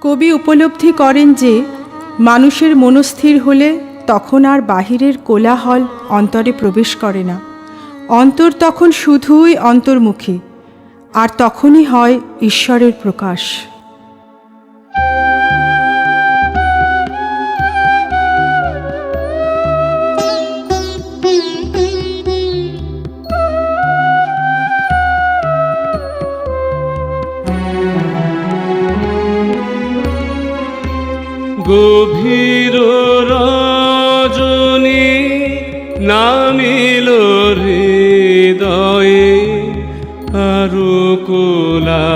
কবি উপলব্ধি করেন যে, মানুষের মনস্থির হলে তখন আর বাহিরের কোলাহল অন্তরে প্রবেশ করে না। অন্তর তখন শুধুই অন্তর্মুখী, আর তখনই হয় ঈশ্বরের প্রকাশ। গভীর রজনী নামিল হৃদয়ে আরও কোলা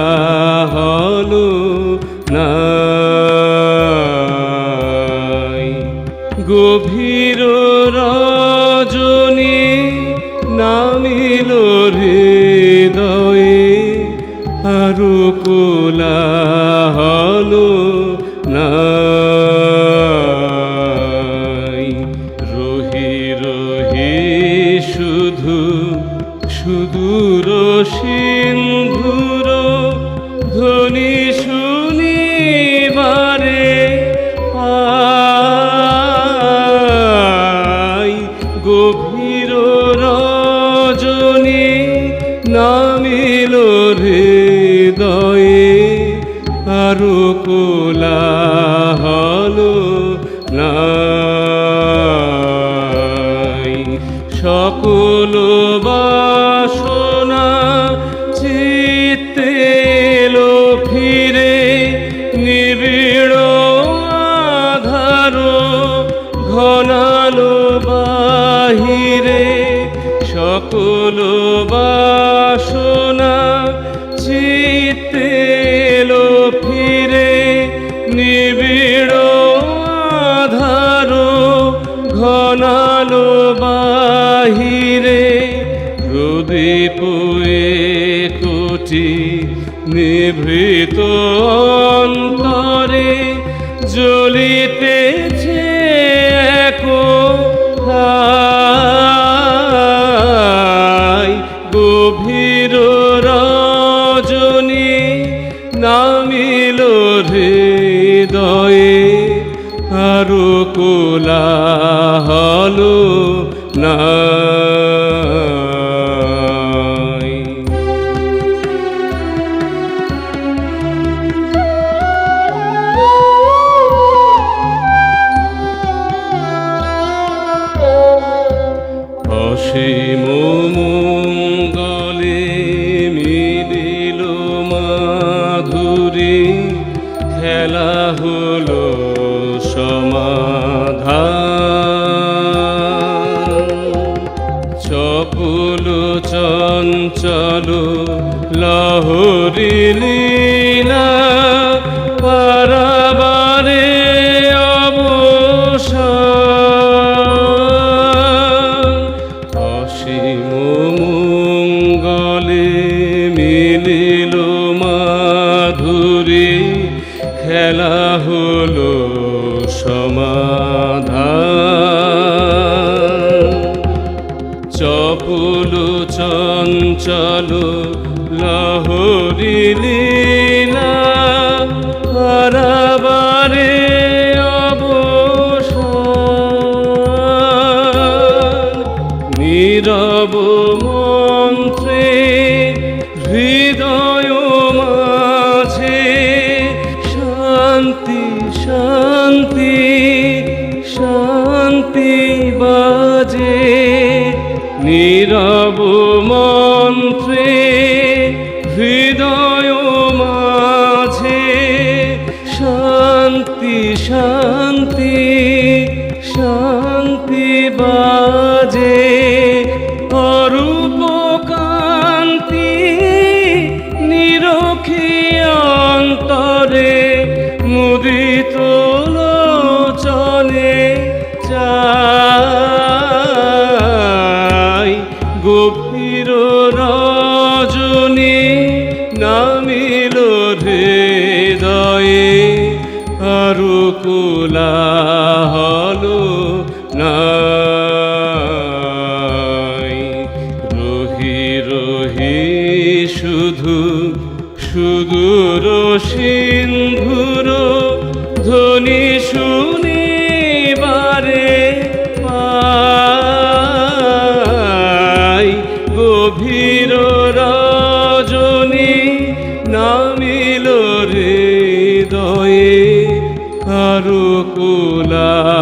হলো নাই। গভীর রজনী নামিল হৃদয়ে আরও কোলা গভীর রজনী নামিল হৃদয়ে আরও কোলা হলো নাই সকল বাসনা চিত্তে ফিরে নিবিড় আধার ঘনালো বাহিরে। প্রদীপ কোটি নিভৃত অন্তরে জ্বলিতেছে একো গভীর রজনী নামিল হৃদয়ে আরও কোলা হলো চঞ্চল লহরি চঞ্চল লহরি লীলা হারাবারে অবসান নীরব মন্ত্রে হৃদয় মাঝে শান্তি শান্তি শান্তি বাজে। নীরব শান্তি শান্তি। কোলা হলো নাই। রহি রহি শুধু সুদূর সিন্ধুর ধ্বনি শুনি বারে হৃদয়ে আরও কোলাহল না